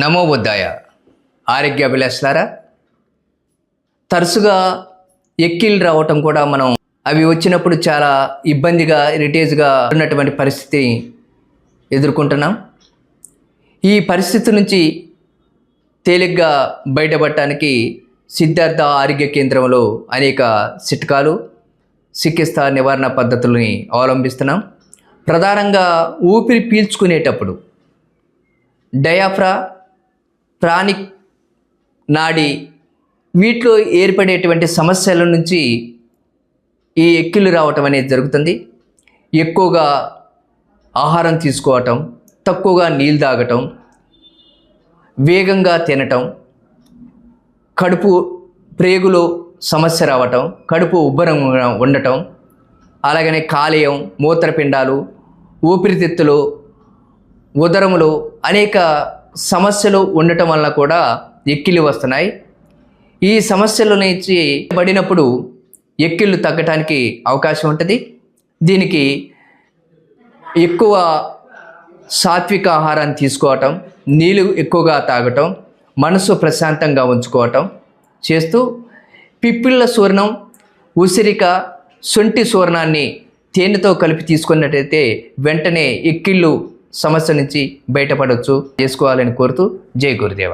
నమో బుద్ధాయ. ఆరోగ్య తరచుగా ఎక్కిళ్ళు రావటం కూడా మనం అవి వచ్చినప్పుడు చాలా ఇబ్బందిగా ఇరిటేజ్గా ఉన్నటువంటి పరిస్థితిని ఎదుర్కొంటున్నాం. ఈ పరిస్థితి నుంచి తేలిగ్గా బయటపడటానికి సిద్ధార్థ ఆరోగ్య కేంద్రంలో అనేక చిట్కాలు చికిత్స నివారణ పద్ధతులని అవలంబిస్తున్నాం. ప్రధానంగా ఊపిరి పీల్చుకునేటప్పుడు డయాఫ్రా ప్రాణిక్ నాడి వీటిలో ఏర్పడేటువంటి సమస్యల నుంచి ఈ ఎక్కిలు రావటం అనేది జరుగుతుంది. ఎక్కువగా ఆహారం తీసుకోవటం తక్కువగా నీళ్ళు తాగటం వేగంగా తినటం కడుపు ప్రేగులో సమస్య రావటం కడుపు ఉబ్బరం ఉండటం అలాగనే కాలేయం మూత్రపిండాలు ఊపిరితిత్తులు ఉదరములో అనేక సమస్యలు ఉండటం వల్ల కూడా ఎక్కిళ్ళు వస్తున్నాయి. ఈ సమస్యల నుంచి పడినప్పుడు ఎక్కిళ్ళు తగ్గటానికి అవకాశం ఉంటుంది. దీనికి ఎక్కువ సాత్విక ఆహారాన్ని తీసుకోవటం నీళ్ళు ఎక్కువగా తాగటం మనసు ప్రశాంతంగా ఉంచుకోవటం చేస్తూ పిప్పిళ్ళ సూర్ణం ఉసిరిక సొంటి సూర్ణాన్ని తేనెతో కలిపి తీసుకున్నట్టయితే వెంటనే ఎక్కిళ్ళు సమస్య నుంచి బయటపడవచ్చు చేసుకోవాలని కోరుతూ జై గురుదేవ.